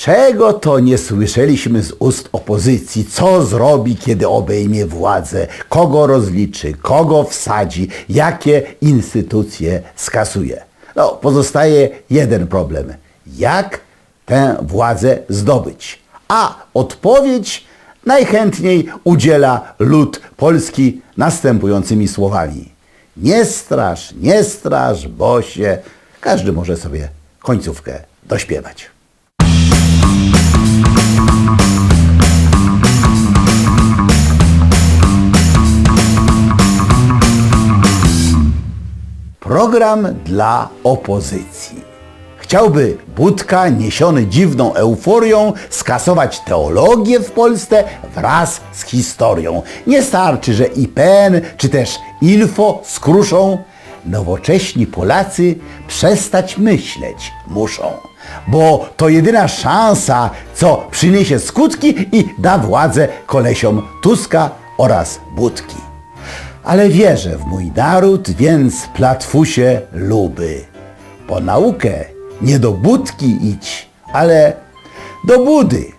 Czego to nie słyszeliśmy z ust opozycji? Co zrobi, kiedy obejmie władzę? Kogo rozliczy? Kogo wsadzi? Jakie instytucje skasuje? No, pozostaje jeden problem. Jak tę władzę zdobyć? A odpowiedź najchętniej udziela lud polski następującymi słowami. Nie straż, nie straż, bo się... Każdy może sobie końcówkę dośpiewać. Program dla opozycji. Chciałby Budka, niesiony dziwną euforią, skasować teologię w Polsce wraz z historią. Nie starczy, że IPN czy też Info skruszą. Nowocześni Polacy przestać myśleć muszą, bo to jedyna szansa, co przyniesie skutki i da władzę kolesiom Tuska oraz Budki ale wierzę w mój naród, więc platfusie luby. Po naukę nie do budki idź, ale do budy.